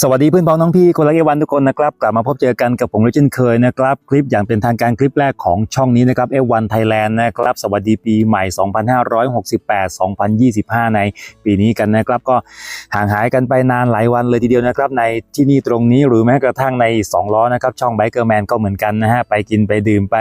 สวัสดีเพื่อนพ้องน้องพี่คนละเอวันทุกคนนะครับกลับมาพบเจอกันกับผมเช่นเคยนะครับคลิปอย่างเป็นทางการคลิปแรกของช่องนี้นะครับ F1 Thailand นด์นะครับสวัสดีปีใหม่ 2568-2025 ในปีนี้กันนะครับก็ห่างหายกันไปนานหลายวันเลยทีเดียวนะครับในที่นี่ตรงนี้หรือแม้กระทั่งใน 2 ล้อนะครับช่อง Biker Man ก็เหมือนกันนะฮะไปกินไปดื่มไป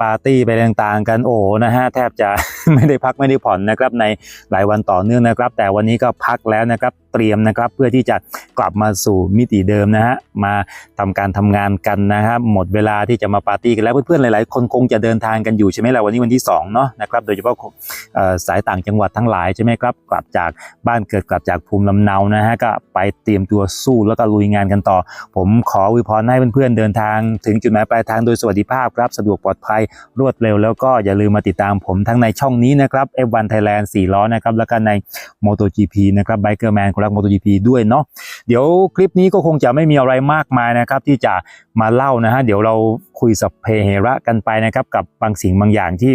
ปาร์ตี้ไปต่างๆกันโอ้โหนะฮะแทบจะไม่ได้พักไม่ได้ผ่อนนะครับในหลายวันต่อเนื่องนะครับ แต่วันนี้ก็พักแล้วนะครับ เตรียมนะครับ เพื่อที่จะกลับมาสู่มิติเดิมนะฮะมาทำการทำงานกันนะครับหมดเวลาที่จะมาปาร์ตี้กันแล้วเพื่อนๆหลายๆ คนคงจะเดินทางกันอยู่ใช่ไหมล่ะวันนี้วันที่2เนาะนะครับโดยเฉพาะสายต่างจังหวัดทั้งหลายใช่ไหมครับกลับจากบ้านเกิดกลับจากภูมิลำเนานะฮะก็ไปเตรียมตัวสู้แล้วก็ลุยงานกันต่อ ผมขออวยพรให้เพื่อนๆเดินทาง ถึงจุดหมายปลายทางโดยสวัสดิภาพครับสะดวกปลอดภัยรวดเร็ว แล้วก็อย่าลืมมาติดตามผมทั้งในช่องนี้นะครับ F1 Thailand 4ล้อนะครับแล้วก็ใน MotoGP นะครับ Biker Man คนรัก MotoGP ด้วยเนาะเดี๋ยวคลิปนี้ก็คงจะไม่มีอะไรมากมายนะครับ ที่จะมาเล่านะฮะเดี๋ยวเราคุยสัพเพเหระกันไปนะครับ กับบางสิ่งบางอย่างที่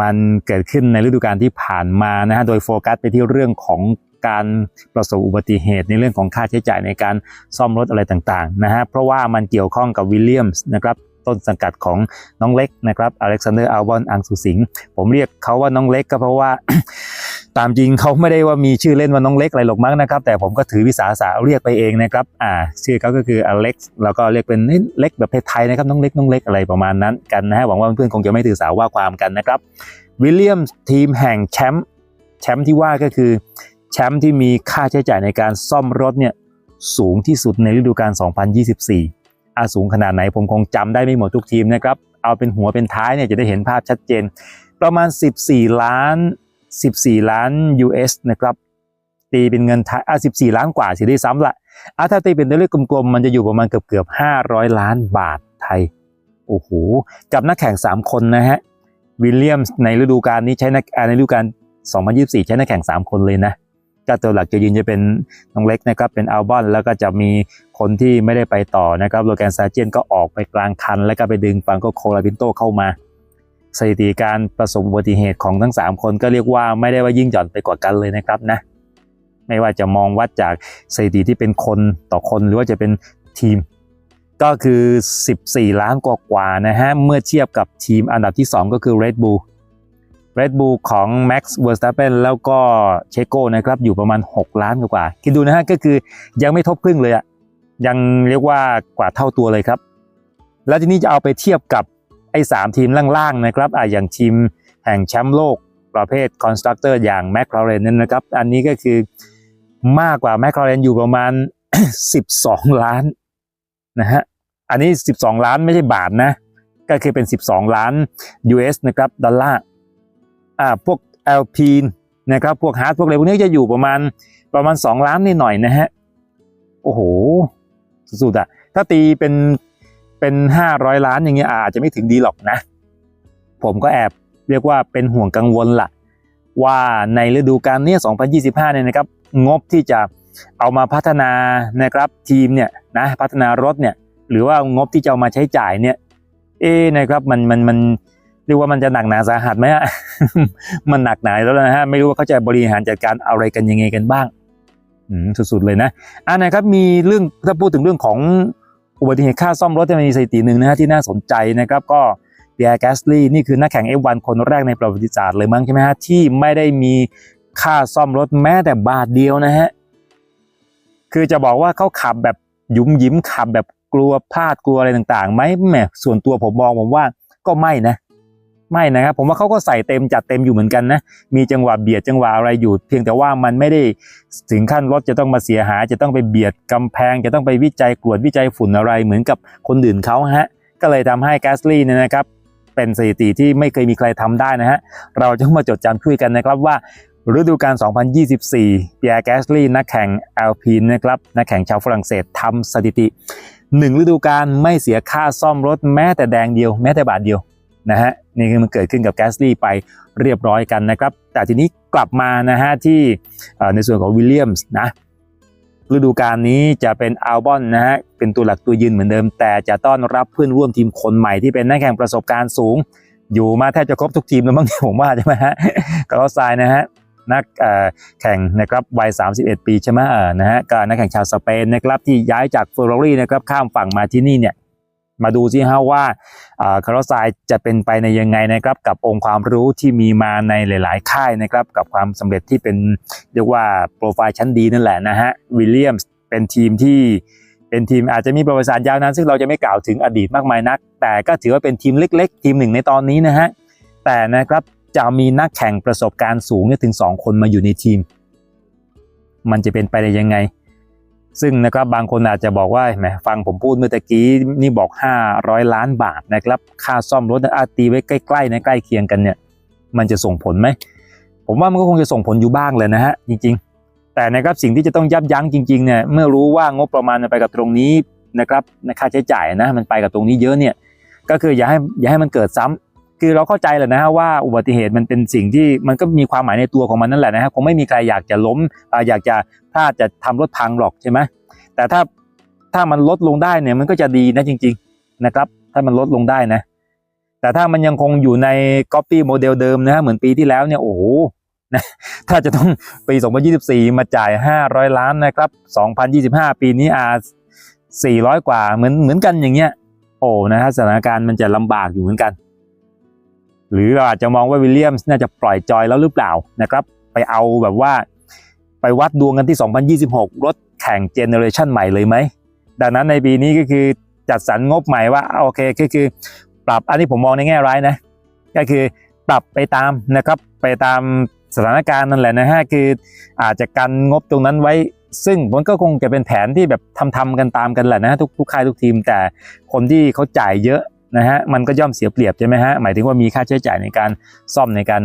มันเกิดขึ้นในฤดูกาลที่ผ่านมานะฮะโดยโฟกัสไปที่เรื่องของการประสบอุบัติเหตุในเรื่องของค่าใช้จ่ายในการซ่อมรถอะไรต่างๆนะฮะเพราะว่ามันเกี่ยวข้องกับวิลเลียมส์นะครับต้นสังกัดของน้องเล็กนะครับอเล็กซานเดอร์อัลบอนอังสุสิงผมเรียกเขาว่าน้องเล็กก็เพราะว่า ตามจริงเขาไม่ได้ว่ามีชื่อเล่นว่าน้องเล็กอะไรหรอกมั้งนะครับ แต่ผมก็ถือวิสาสะเรียกไปเองนะครับ อ่า ชื่อเขาก็คืออเล็กซ์แล้วก็เรียกเป็นเล็กแบบไทยๆนะครับน้องเล็กน้องเล็กอะไรประมาณนั้นกันนะฮะหวังว่าเพื่อนๆคงจะไม่ถือสาว่าความกันนะครับวิลเลียมทีมแห่งแชมป์แชมป์ที่ว่าก็คือแชมป์ที่มีค่าใช้จ่ายในการซ่อมรถเนี่ยสูงที่สุดในฤดูกาล 2024อาสูงขนาดไหนผมคงจำได้ไม่หมดทุกทีมนะครับเอาเป็นหัวเป็นท้ายเนี่ยจะได้เห็นภาพชัดเจน ประมาณ 14 ล้าน 14 ล้าน US นะครับ ตีเป็นเงินไทยอะ14 ล้านกว่าสิได้ซ้ำละอะถ้าตีเป็นตัวเลขกลมๆ มันจะอยู่ประมาณเกือบเกือบ500 ล้านบาทไทย โอ้โห กับนักแข่ง 3 คนนะฮะ วิลเลียมส์ในฤดูกาลนี้ใช้นักในฤดูกาล2024 ใช้นักแข่ง 3 คนเลยนะก็ตัวหลักจะยืนจะเป็นน้องเล็กนะครับ เป็นอัลบอนแล้วก็จะมีคนที่ไม่ได้ไปต่อนะครับโลแกนซาเจนก็ออกไปกลางคัน แล้วก็ไปดึงฟังโกโคลาปินโตเข้ามา สถิติการประสบอุบัติเหตุของทั้ง 3 คนก็เรียกว่าไม่ได้ว่ายิ่งหย่อนไปกว่ากันเลยนะครับนะไม่ว่าจะมองวัดจากสถิติที่เป็นคนต่อคนหรือว่าจะเป็นทีม ก็คือ 14 ล้านกว่าๆนะฮะเมื่อเทียบกับทีมอันดับที่ 2 ก็คือ Red Bull Red Bull ของ Max Verstappen แล้วก็เชโก้นะครับอยู่ประมาณ 6 ล้านกว่าคิดดูนะฮะก็คือยังไม่ทบครึ่งเลยอะยังเรียกว่ากว่าเท่าตัวเลยครับ แล้วทีนี้จะเอาไปเทียบกับ ไอ้สามทีมล่างๆนะครับอะอย่างทีมแห่งแชมป์โลกประเภทคอนสตรักเตอร์อย่าง McLaren นั่นนะครับ อันนี้ก็คือมากกว่า McLaren อยู่ประมาณ 12 ล้านนะฮะอันนี้ 12 ล้านไม่ใช่บาทนะ ก็คือเป็น 12 ล้าน US นะครับดอลลาร์อ่าพวก l p i n นะครับพวกฮาร์ดพวกอะไรพวกนี้จะอยู่ประมาณประมาณ 2 ล้านนิดหน่อยนะฮะโอ้โหสุดๆอะถ้าตีเป็น เป็น 500 ล้านอย่างเงี้ยอาจจะไม่ถึงดีหรอกนะ ผมก็แอบเรียกว่าเป็นห่วงกังวลละว่าในฤดูกาลนี้ย2025 เนี่ยนะครับ งบที่จะเอามาพัฒนานะครับทีมเนี่ยนะพัฒนารถเนี่ยหรือว่างบที่จะเอามาใช้จ่ายเนี่ย เอ๊นะครับมันมันมันเรียกว่ามันจะหนักหนาสาหัสไหมฮะมันหนักหนาแล้วนะฮะไม่รู้ว่าเขาจะบริหารจัดการอะไรกันยังไงกันบ้างสุดๆเลยนะอ่านะครับมีเรื่องถ้าพูดถึงเรื่องของ อุบัติเหตุค่าซ่อมรถจะมีสถิติหนึ่งนะฮะที่น่าสนใจนะครับก็เบียร์แกสลี่นี่คือนักแข่ง F1 คนแรกในประวัติศาสตร์เลยมั้งใช่ไหมฮะที่ไม่ได้มีค่าซ่อมรถแม้แต่บาทเดียวนะฮะคือจะบอกว่าเขาขับแบบยุมยิ้มขับแบบกลัวพลาดกลัวอะไรต่างๆไหมแหมส่วนตัวผมมองผมว่าก็ไม่นะ ไม่นะครับผมว่าเขาก็ใส่เต็มจัดเต็มอยู่เหมือนกันนะมีจังหวะเบียดจังหวะอะไรอยู่ เพียงแต่ว่ามันไม่ได้ถึงขั้นรถจะต้องมาเสียหาย จะต้องไปเบียดกำแพง จะต้องไปวิจัยกรวดวิจัยฝุ่นอะไรเหมือนกับคนอื่นเขาฮะก็เลยทำให้แกสลี่เนี่ยนะครับเป็นสถิติที่ไม่เคยมีใครทำได้นะฮะเราจะมาจดจำคุยกันนะครับว่าฤดูกาล 2024เปียร์แกสลี่นักแข่งแอลพีนนะครับนักแข่งชาวฝรั่งเศสทำสถิติ 1 ฤดูกาลไม่เสียค่าซ่อมรถแม้แต่แดงเดียว แม้แต่บาทเดียว นะฮะนี่คือมันเกิดขึ้นกับแกสลี่ไปเรียบร้อยกันนะครับ แต่ทีนี้กลับมานะฮะที่ในส่วนของวิลเลียมส์นะฤดูกาลนี้จะเป็นอัลบอนนะฮะเป็นตัวหลักตัวยืนเหมือนเดิม แต่จะต้อนรับเพื่อนร่วมทีมคนใหม่ที่เป็นนักแข่งประสบการณ์สูง อยู่มาแทบจะครบทุกทีมแล้วมั้งผมว่าใช่ไหมฮะก็ทรายนะฮะนักแข่งนะครับวัย 31 ปีใช่ไหมเออนะฮะก็นักแข่งชาวสเปนนะครับที่ย้ายจากเฟอร์รารี่นะครับข้ามฝั่งมาที่นี่เนี่ย มาดูซิฮะว่าคาร์ลไซจะเป็นไปในยังไงนะครับกับองค์ความรู้ที่มีมาในหลาย ๆ ค่ายนะครับกับความสำเร็จที่เป็นเรียกว่าโปรไฟล์ชั้นดีนั่นแหละนะฮะวิลเลียมส์เป็นทีมที่เป็นทีมอาจจะมีประวัติศาสตร์ยาวนานซึ่งเราจะไม่กล่าวถึงอดีตมากมายนัก แต่ก็ถือว่าเป็นทีมเล็ก ๆ ทีมหนึ่งในตอนนี้นะฮะแต่นะครับจะมีนักแข่งประสบการณ์สูงถึง 2 คนมาอยู่ในทีม มันจะเป็นไปได้ยังไง ซึ่งนะครับบางคนอาจจะบอกว่าแหมฟังผมพูดเมื่อตะกี้นี่บอก 500 ล้านบาทนะครับ ค่าซ่อมรถอาตีไว้ใกล้ๆนะใกล้เคียงกันเนี่ย มันจะส่งผลไหม ผมว่ามันก็คงจะส่งผลอยู่บ้างเลยนะฮะจริง ๆ แต่นะครับสิ่งที่จะต้องยับยั้งจริงๆเนี่ยเมื่อรู้ว่างบประมาณมันไปกับตรงนี้นะครับในค่าใช้จ่ายนะมันไปกับตรงนี้เยอะเนี่ยก็คืออย่าให้อย่าให้มันเกิดซ้ำ คือเราเข้าใจแหละนะฮะว่าอุบัติเหตุมันเป็นสิ่งที่มันก็มีความหมายในตัวของมันนั่นแหละนะฮะคงไม่มีใครอยากจะล้มอยากจะพลาดจะทำรถพังหรอกใช่ไหมแต่ถ้าถ้ามันลดลงได้เนี่ยมันก็จะดีนะจริง ๆนะครับ ถ้ามันลดลงได้นะ แต่ถ้ามันยังคงอยู่ใน copy โมเดลเดิมนะฮะเหมือนปีที่แล้วเนี่ยโอ้โหนะถ้าจะต้องปี 2024 มาจ่าย 500 ล้านนะครับ 2025 ปีนี้อา400 กว่าเหมือนเหมือนกันอย่างเงี้ยโอ้นะฮะสถานการณ์มันจะลำบากอยู่เหมือนกัน หรือเราอาจจะมองว่าวิลเลียมส์น่าจะปล่อยจอยแล้วหรือเปล่านะครับ ไปเอาแบบว่าไปวัดดวงกันที่ 2026 รถแข่งเจเนอเรชันใหม่เลยไหม ดังนั้นในปีนี้ก็คือจัดสรรงบใหม่ว่าโอเคก็คือปรับอันนี้ผมมองในแง่ร้ายนะ ก็คือปรับไปตามนะครับไปตามสถานการณ์นั่นแหละนะฮะคืออาจจะกันงบตรงนั้นไว้ ซึ่งมันก็คงจะเป็นแผนที่แบบทำทำกันตามกันแหละนะทุกทุกค่ายทุกทีม แต่คนที่เขาจ่ายเยอะ นะฮะมันก็ย่อมเสียเปรียบใช่ไหมฮะหมายถึงว่ามีค่าใช้จ่ายในการซ่อมในการ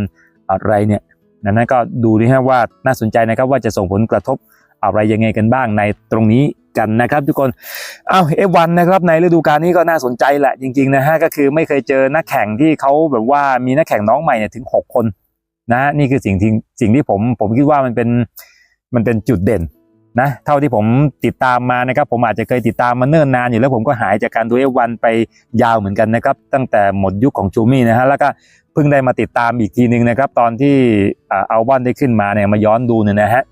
อะไรเนี่ยนั้นก็ดูดิฮะว่าน่าสนใจนะครับว่าจะส่งผลกระทบอะไรยังไงกันบ้างในตรงนี้กันนะครับทุกคนอ้าเอฟวันนะครับในฤดูกาลนี้ก็น่าสนใจแหละจริงๆนะฮะก็คือไม่เคยเจอนักแข่งที่เขาแบบว่ามีนักแข่งน้องใหม่เนี่ยถึง 6 คนนะนี่คือสิ่งที่สิ่งที่ผมผมคิดว่ามันเป็นมันเป็นจุดเด่น นะเท่าที่ผมติดตามมานะครับ ผมอาจจะเคยติดตามมาเนิ่นนานอยู่แล้วผมก็หายจากการดูเอวันไปยาวเหมือนกันนะครับ ตั้งแต่หมดยุคของจูมี่นะฮะแล้วก็เพิ่งได้มาติดตามอีกทีนึงนะครับ ตอนที่เอาบอนได้ขึ้นมาเนี่ยมาย้อนดูเนี่ยนะฮะ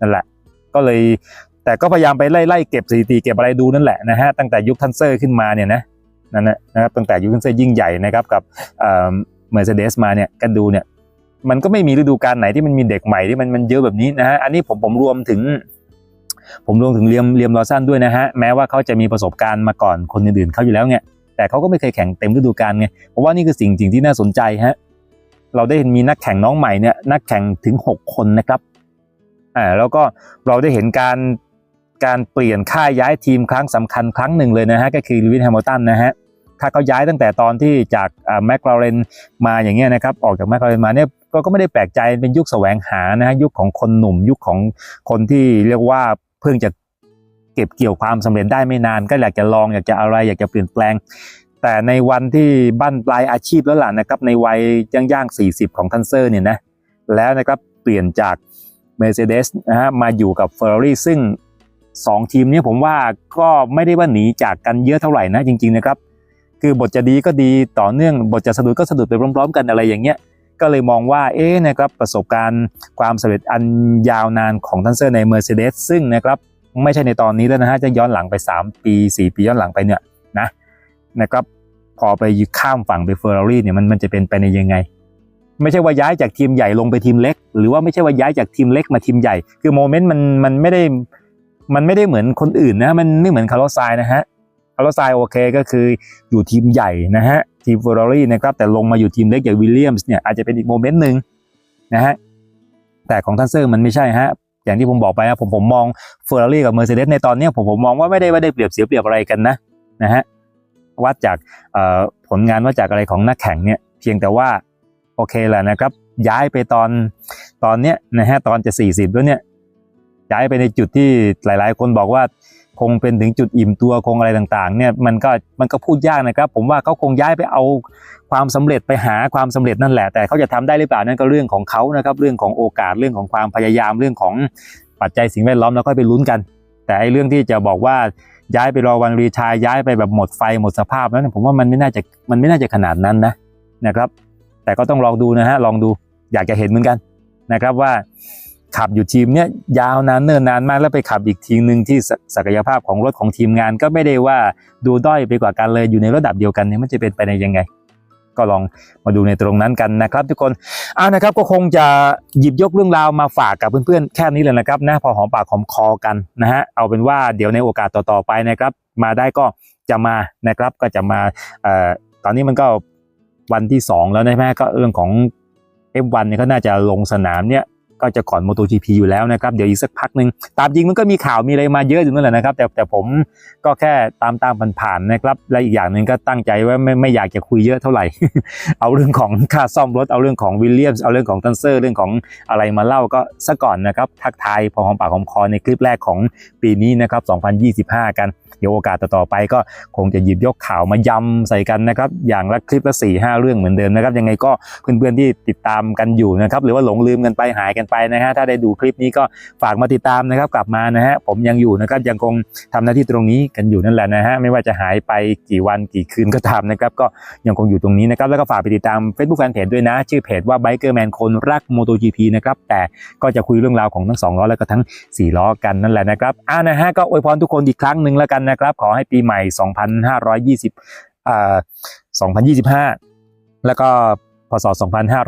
นั่นแหละ ก็เลยแต่ก็พยายามไปไล่ไล่เก็บสถิติเก็บอะไรดูนั่นแหละนะฮะตั้งแต่ยุคทันเซอร์ขึ้นมาเนี่ยนะนั่นนะนะครับตั้งแต่ยุคทันเซอร์ยิ่งใหญ่นะครับกับเอ่อเมอร์เซเดสมาเนี่ยกันดูเนี่ยมันก็ไม่มีฤดูกาลไหนที่มันมีเด็กใหม่ที่มันมันเยอะแบบนี้นะฮะอันนี้ผมผมรวมถึง ผมรวมถึงเลียมเลียมลอสันด้วยนะฮะแม้ว่าเขาจะมีประสบการณ์มาก่อนคนอื่นๆเขาอยู่แล้วเนี่ยแต่เขาก็ไม่เคยแข่งเต็มฤดูกาลไงเพราะว่านี่คือสิ่งสิ่งที่น่าสนใจฮะเราได้เห็นมีนักแข่งน้องใหม่เนี่ยนักแข่งถึง 6 คนนะครับอ่าแล้วก็เราได้เห็นการการเปลี่ยนค่ายย้ายทีมครั้งสำคัญครั้งหนึ่งเลยนะฮะก็คือลวินแฮมิลตันนะฮะถ้าเขาย้ายตั้งแต่ตอนที่จากแมคลาเรนมาอย่างเงี้ยนะครับออกจากแมคลาเรนมาเนี่ยก็ก็ไม่ได้แปลกใจเป็นยุคแสวงหานะฮะยุคของคนหนุ่มยุคของคนที่เรียกว่า เพิ่งจะเก็บเกี่ยวความสำเร็จได้ไม่นาน ก็อยากจะลองอยากจะอะไรอยากจะเปลี่ยนแปลง แต่ในวันที่บั้นปลายอาชีพแล้วล่ะนะครับ ในวัยย่างย่าง40 ของทันเซอร์เนี่ยนะแล้วนะครับเปลี่ยนจาก Mercedes นะฮะมาอยู่กับ Ferrari ซึ่ง 2 ทีมนี้ผมว่าก็ไม่ได้ว่าหนีจากกันเยอะเท่าไหร่นะจริงๆนะครับ คือบทจะดีก็ดีต่อเนื่องบทจะสะดุดก็สะดุดไปพร้อม ๆ กันอะไรอย่างเงี้ย ก็เลยมองว่าเอ๊ะนะครับประสบการณ์ความสำเร็จอันยาวนานของทันเซอร์ใน Mercedes ซึ่งนะครับไม่ใช่ในตอนนี้แล้วนะฮะจะย้อนหลังไป 3 ปี 4 ปีย้อนหลังไปเนี่ยนะนะครับพอไปข้ามฝั่งไปเฟอร์รารี่เนี่ยมันมันจะเป็นไปในยังไง ไม่ใช่ว่าย้ายจากทีมใหญ่ลงไปทีมเล็ก หรือว่าไม่ใช่ว่าย้ายจากทีมเล็กมาทีมใหญ่ คือโมเมนต์มันมันไม่ได้มันไม่ได้เหมือนคนอื่นนะมันไม่เหมือนคาร์ลไซนะฮะาร์ไซโอเคก็คืออยู่ทีมใหญ่นะฮะทีมเฟอร์รารี่นะครับแต่ลงมาอยู่ทีมเล็กอย่างวิลเลียมส์เนี่ยอาจจะเป็นอีกโมเมนต์หนึ่งนะฮะแต่ของทันเซอร์มันไม่ใช่ฮะอย่างที่ผมบอกไปนะผมผมมองเฟอร์รารี่กับเมอร์เซเดสในตอนนี้ผมผมมองว่าไม่ได้ว่าได้เปรียบเสียเปรียบอะไรกันนะนะฮะวัดจากผลงานวัดจากอะไรของนักแข่งเนี่ยเพียงแต่ว่าโอเคแหละนะครับย้ายไปตอนตอนเนี้ยนะฮะตอนจะ 40 แล้วเนี่ยย้ายไปในจุดที่หลาย ๆ คนบอกว่า คงเป็นถึงจุดอิ่มตัวคงอะไรต่างๆเนี่ยมันก็มันก็พูดยากนะครับ ผมว่าเขาคงย้ายไปเอาความสำเร็จไปหาความสำเร็จนั่นแหละ แต่เขาจะทำได้หรือเปล่านั่นก็เรื่องของเขานะครับเรื่องของโอกาสเรื่องของความพยายามเรื่องของปัจจัยสิ่งแวดล้อมแล้วก็ไปลุ้นกัน แต่ไอ้เรื่องที่จะบอกว่าย้ายไปรอวันรีทายย้ายไปแบบหมดไฟหมดสภาพนั้นผมว่ามันไม่น่าจะมันไม่น่าจะขนาดนั้นนะนะครับ แต่ก็ต้องลองดูนะฮะลองดูอยากจะเห็นเหมือนกันนะครับว่า ขับอยู่ทีมเนี้ยยาวนานเนิ่นนานมากแล้วไปขับอีกทีมหนึ่งที่ศักยภาพของรถของทีมงาน ก็ไม่ได้ว่าดูด้อยไปกว่ากันเลยอยู่ในระดับเดียวกันเนี่ยมันจะเป็นไปในยังไง ก็ลองมาดูในตรงนั้นกันนะครับ ทุกคนเอานะครับก็คงจะหยิบยกเรื่องราวมาฝากกับเพื่อนๆแค่นี้เลยนะครับนะพอหอมปากหอมคอกันนะฮะเอาเป็นว่าเดี๋ยวในโอกาสต่อๆไปนะครับ มาได้ก็จะมานะครับก็จะมาเอ่อตอนนี้มันก็วันที่ 2 แล้วนะแม่ก็เรื่องของ F1 เนี่ยก็น่าจะลงสนามเนี่ย ก็จะก่อน MotoGP อยู่แล้วนะครับเดี๋ยวอีกสักพักหนึ่งตามจริงมันก็มีข่าวมีอะไรมาเยอะอยู่นั่นแหละนะครับ แต่แต่ผมก็แค่ตามตามผ่านๆนะครับ และอีกอย่างหนึ่งก็ตั้งใจว่าไม่ไม่อยากจะคุยเยอะเท่าไหร่ เอาเรื่องของค่าซ่อมรถเอาเรื่องของวิลเลียมส์เอาเรื่องของทันเซอร์เรื่องของอะไรมาเล่าก็ซะก่อนนะครับทักทายพอหอมปากหอมคอในคลิปแรกของปีนี้นะครับ 2025 กันเดี๋ยวโอกาสต่อๆไปก็คงจะหยิบยกข่าวมายำใส่กันนะครับ อย่างละคลิปละ4 5 เรื่องเหมือนเดิมนะครับ ยังไงก็เพื่อนๆที่ติดตามกันอยู่นะครับ หรือว่าหลงลืมกันไปหายกันไปนะฮะถ้าได้ดูคลิปนี้ก็ฝากมาติดตามนะครับกลับมานะฮะผมยังอยู่นะครับยังคงทำหน้าที่ตรงนี้กันอยู่นั่นแหละนะฮะไม่ว่าจะหายไปกี่วันกี่คืนก็ตามนะครับก็ยังคงอยู่ตรงนี้นะครับแล้วก็ฝากไปติดตาม Facebook Fanpage ด้วยนะ ชื่อเพจว่า Bikerman คนรัก MotoGP นะครับแต่ก็จะคุยเรื่องราวของทั้งสองล้อแล้วก็ทั้ง 4 ล้อกันนั่นแหละนะครับอ่านะฮะก็อวยพรทุกคนอีกครั้งหนึ่งแล้วกันนะครับขอให้ปีใหม่ 2520อ่า2025 แล้วก็ พศ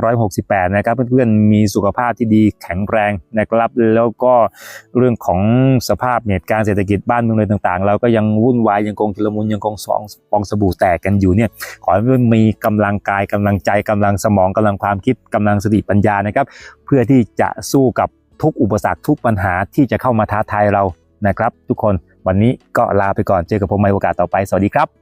2568 นะครับเพื่อนๆมีสุขภาพที่ดีแข็งแรงนะครับ แล้วก็เรื่องของสภาพเหตุการณ์เศรษฐกิจบ้านเมืองอะไรต่างๆ เราก็ยังวุ่นวายยังคงชุลมุนยังคงสองฟองสบู่แตกกันอยู่เนี่ยขอให้เพื่อนมีกำลังกายกำลังใจกำลังสมองกำลังความคิดกำลังสติปัญญานะครับ เพื่อที่จะสู้กับทุกอุปสรรคทุกปัญหาที่จะเข้ามาท้าทายเรานะครับ ทุกคนวันนี้ก็ลาไปก่อนเจอกับผมในโอกาสต่อไปสวัสดีครับ